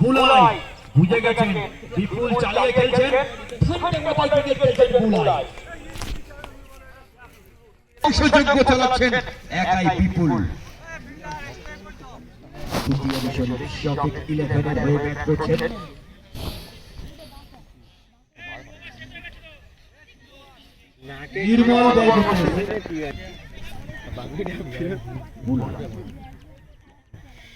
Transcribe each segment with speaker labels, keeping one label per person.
Speaker 1: বুলাই বুঝে গেছেন? বিপুল চালিয়ে খেলছেন। ঠান্ডা সুযোগ্য চালাচ্ছেন একাই বিপুল। করছেন। নির্মল বল বুলাই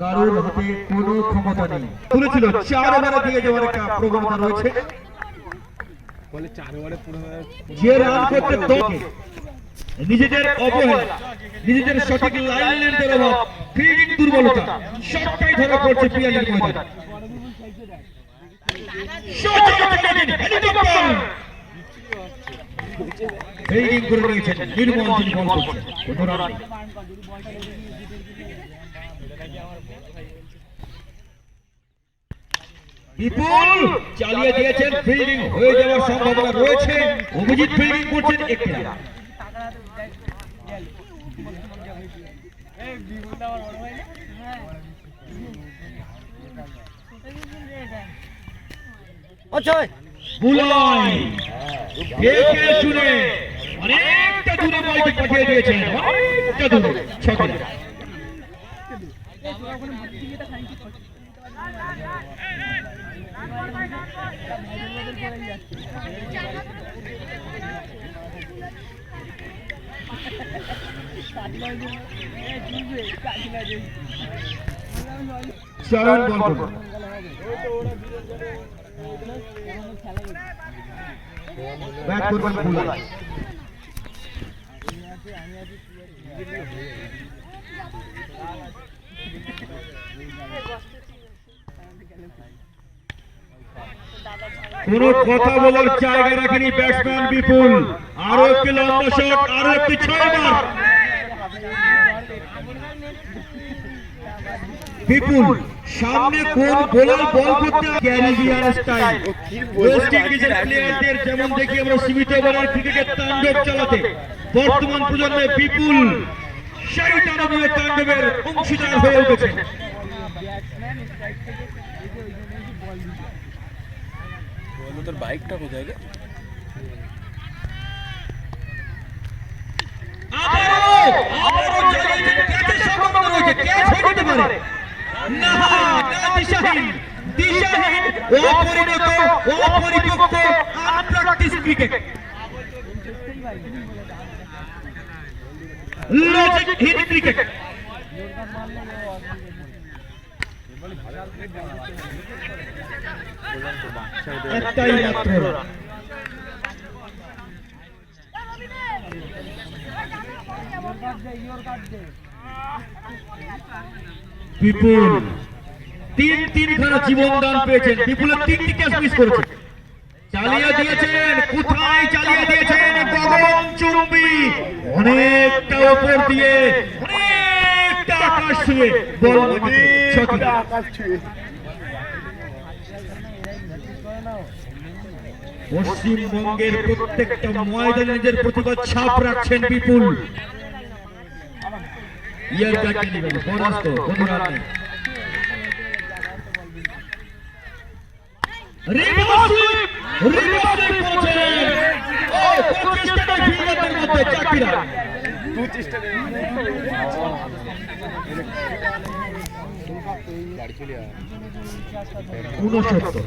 Speaker 1: কারোর হাতে কোনো ক্ষমতা নেই। তুলেছিল চার ওভারে দিয়ে যাওয়ার একটা প্রবণতা রয়েছে।
Speaker 2: বলে চার ওভারে
Speaker 1: যে রান করতে দোকে নিজেদের অবহেলা নিজেদের সঠিক লাইন লেন্থের অভাব ফিল্ডিং দুর্বলতা সবটাই ধরা পড়ছে পিয়ালির ময়দান ফিল্ডিং করে নিয়েছেন নির্মল তিনি বল করছেন রান বিপুল চালিয়ে দিয়েছেন ফিল্ডিং হয়ে যাওয়ার সম্ভাবনা রয়েছে। অভিজিৎ ফিল্ডিং করছেন একটি রান। বুলাই দেখে শুনে অনেকটা দূরে বলটি পাঠিয়ে দিয়েছেন অনেকটা দূরে। ছকে বল ব্যাট করবেন বুলাই কোন কথা বলার জায়গা রাখেনি ব্যাটসম্যান বিপুল। আরও একটি লম্বা শট আরও একটি ছয় বার বিপুল সামনে কোন বোলার বল করতে ক্যারিবিয়ান স্টাইল ওয়েস্ট ইন্ডিজের প্লেয়ারদের যেমন দেখি আমরা সীমিত ওভারের ক্রিকেটের তাণ্ডব চালাতে। বর্তমান প্রজন্মে বিপুল সেই তাণ্ডবের তাণ্ডবের অংশীদার হয়ে উঠেছে।
Speaker 2: তোর বাইকটা কোথায় রে?
Speaker 1: আবারও! জানিয়েছেন ক্যাচের সম্ভাবনা রয়েছে ক্যাচ হয়ে যেতে পারে। না না দিশাহীন দিশাহীন অপরিণত অপরিপক্ক unpractice cricket logic hit cricket একটাই মাত্র। বিপুল। তিন তিনখানা জীবন দান পেয়েছেন। বিপুলের তিনটি ক্যাচ মিস করেছে চালিয়ে দিয়েছেন। কোথায় চালিয়ে দিয়েছেন? চুম্বি। অনেকটা উপর দিয়ে, অনেকটা আকাশ ছুঁয়ে বল। পশ্চিমবঙ্গের প্রত্যেকটা ময়দানে নিজের প্রতিভা ছাপ রাখছেন বিপুল ইয়ার কাটে নেবেন পরাস্ত কোনো রান নেই রিভার্স সুইপ রিভার্স সুইপ করেছেন ও পঁচিশটা ফিল্ডারদের মধ্যে চারটি রান
Speaker 2: বাড়ি চলে আয়
Speaker 1: ঊনসত্তর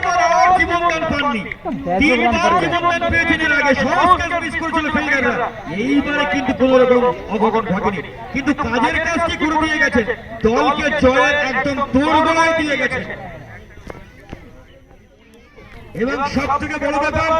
Speaker 1: তিনবার জীবনদান পেয়েছেন এর আগে। সংস্কার মিস করেছিল ফিল্ডাররা। এইবারে কিন্তু কোনো রকম অবগণ ঘটেনি কিন্তু কাজের কাজটি করে দিয়ে গেছেন দলকে জয়ের একদম দোরগোড়ায় দিয়ে গেছে। এবং সব থেকে বড় ব্যাপার